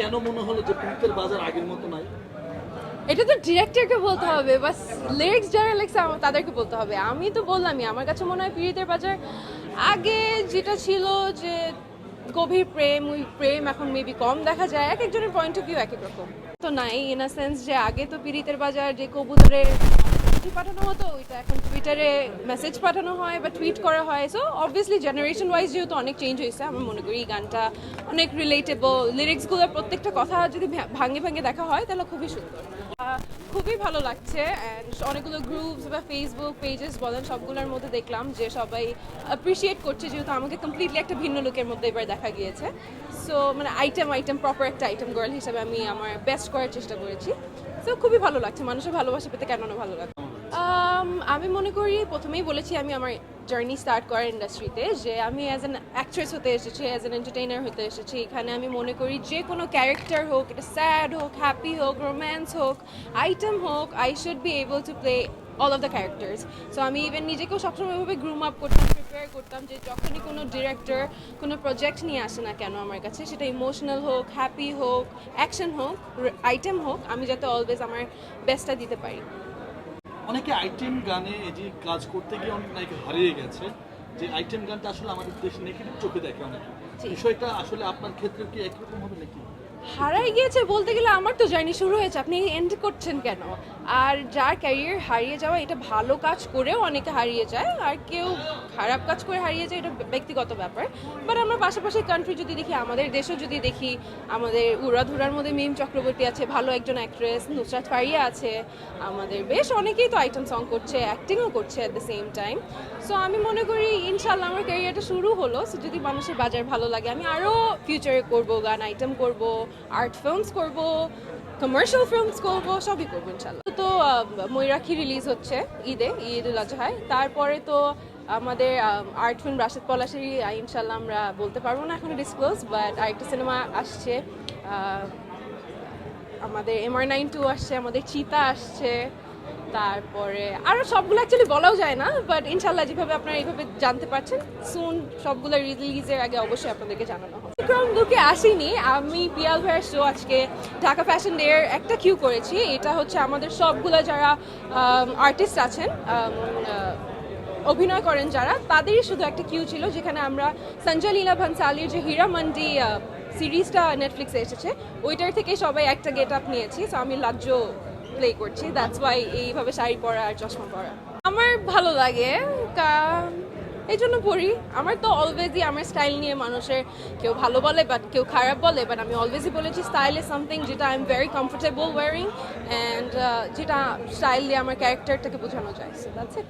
কেন মনে হলো যে পিরিতের বাজার আগের মতো নাই? এটা তো ডিরেক্টরকে বলতে হবে বাস লিরিক্স যারা লেখছে তাদেরকে বলতে হবে। আমি তো বললামই, আমার কাছে মনে হয় পীড়িতের বাজার আগে যেটা ছিল যে গভীর প্রেম, ওই প্রেম এখন মেবি কম দেখা যায়, এক একজনের পয়েন্ট অফ ভিউ এক এক রকম। তো নাই ইন আ সেন্স যে আগে তো পীড়িতের বাজার, যে কবুতরে চিঠি পাঠানো হতো ওইটা এখন টুইটারে মেসেজ পাঠানো হয় বা টুইট করা হয়। সো অবভিয়াসলি জেনারেশন ওয়াইজ যেহেতু অনেক চেঞ্জ হয়েছে, আমি মনে করি গানটা অনেক রিলেটেবল লিরিক্সগুলোর প্রত্যেকটা কথা যদি ভাঙে ভাঙে দেখা হয়, তাহলে খুবই সুন্দর। খুবই ভালো লাগছে অ্যান্ড অনেকগুলো গ্রুপস বা ফেসবুক পেজেস বলেন, সবগুলোর মধ্যে দেখলাম যে সবাই অ্যাপ্রিসিয়েট করছে, যেহেতু আমাকে কমপ্লিটলি একটা ভিন্ন লুকের মধ্যে এবার দেখা গিয়েছে। সো মানে আইটেম আইটেম প্রপার একটা আইটেম গার্ল হিসাবে আমি আমার বেস্ট করার চেষ্টা করেছি। সো খুবই ভালো লাগছে, মানুষের ভালোবাসা পেতে কেন ভালো লাগছে। আমি মনে করি প্রথমেই বলেছি আমি আমার জার্নি স্টার্ট করার ইন্ডাস্ট্রিতে যে আমি অ্যাজ অ্যান অ্যাক্ট্রেস হতে এসেছি অ্যাজ অ্যান এন্টারটেইনার হতে এসেছি। এখানে আমি মনে করি যে কোনো ক্যারেক্টার হোক, এটা স্যাড হোক হ্যাপি হোক রোম্যান্স হোক আইটেম হোক I should be able to play all of the characters so আমি ইভেন নিজেকেও সবসময় এভাবে গ্রুম আপ করতাম প্রিপেয়ার করতাম যে যখনই কোনো ডিরেক্টর কোনো প্রজেক্ট নিয়ে আসে না কেন আমার কাছে, সেটা ইমোশনাল হোক হ্যাপি হোক অ্যাকশন হোক আইটেম হোক, আমি যাতে অলওয়েজ আমার বেস্টটা দিতে পারি। অনেকে আইটেম গানে এই যে কাজ করতে গিয়ে অনেক নায়িকা হারিয়ে গেছে। যে আইটেম গানটা আসলে আমাদের দেশে নেগেটিভ চোখে দেখে অনেকে। বিষয়টা আসলে আপনার ক্ষেত্রে কি একরকম হবে নাকি? হারাই গিয়েছে বলতে গেলে আমার তো জার্নি শুরু হয়েছে। আপনি এন্ড করছেন কেন? আর যার ক্যারিয়ার হারিয়ে যাওয়া, এটা ভালো কাজ করেও অনেকে হারিয়ে যায়, আর কেউ খারাপ কাজ করে হারিয়ে যায়, এটা ব্যক্তিগত ব্যাপার। বাট আমরা পাশাপাশি কান্ট্রি যদি দেখি, আমাদের দেশেও যদি দেখি, আমাদের উড়াধুরার মধ্যে মিম চক্রবর্তী আছে, ভালো একজন অ্যাক্ট্রেস নুসরাত ফারিয়া আছে, আমাদের বেশ অনেকেই তো আইটেম সং করছে অ্যাক্টিংও করছে at the same time so আমি মনে করি ইনশাল্লাহ আমার ক্যারিয়ারটা শুরু হলো। So যদি মানুষের বাজার ভালো লাগে, আমি আরও ফিউচারে করব, গান আইটেম করব। আর্ট ফিল্মস করব কমার্শিয়াল ফিল্মস করব, সবই করব ইনশাল্লাহ তো ময়ূরাক্ষী রিলিজ হচ্ছে ঈদে, ঈদ উল আজহায় তারপরে তো আমাদের আর্ট ফিল্ম রাশেদ পলাশেরই ইনশাল্লাহ আমরা বলতে পারব না এখনও ডিসক্লোজ বাট আরেকটা সিনেমা আসছে আমাদের এমআর নাইন টু আসছে, আমাদের চিতা আসছে তারপরে আরও সবগুলো অ্যাকচুয়ালি বলাও যায় না বাট ইনশাল্লাহ যেভাবে আপনারা এইভাবে জানতে পারছেন সুন সবগুলো রিলিজের আগে অবশ্যই আপনাদেরকে জানানো হবে। বিক্রম লুকে আসিনি, আমি পিয়াল ভাইয়ের শো আজকে ঢাকা ফ্যাশন ডে এর একটা কিউ করেছি, এটা হচ্ছে আমাদের সবগুলো যারা আর্টিস্ট আছেন অভিনয় করেন যারা, তাদেরই শুধু একটা কিউ ছিল, যেখানে আমরা সঞ্জয় লীলা ভানসালির যে হীরা মান্ডি সিরিজটা নেটফ্লিক্সে এসেছে, ওইটার থেকে সবাই একটা গেট আপ নিয়েছি সো আমি লাজ্জ প্লে করছি দ্যাটস ওয়াই এইভাবে শাড়ি পরা আর চশমা পরা। আমার ভালো লাগে এই জন্য পড়ি আমার তো অলওয়েজই আমার স্টাইল নিয়ে মানুষের কেউ ভালো বলে বাট কেউ খারাপ বলে বাট আমি অলওয়েজই বলেছি স্টাইল ইজ সামথিং যেটা I am very comfortable wearing and যেটা স্টাইল দিয়ে আমার ক্যারেক্টারটাকে বোঝানো যায়। So that's it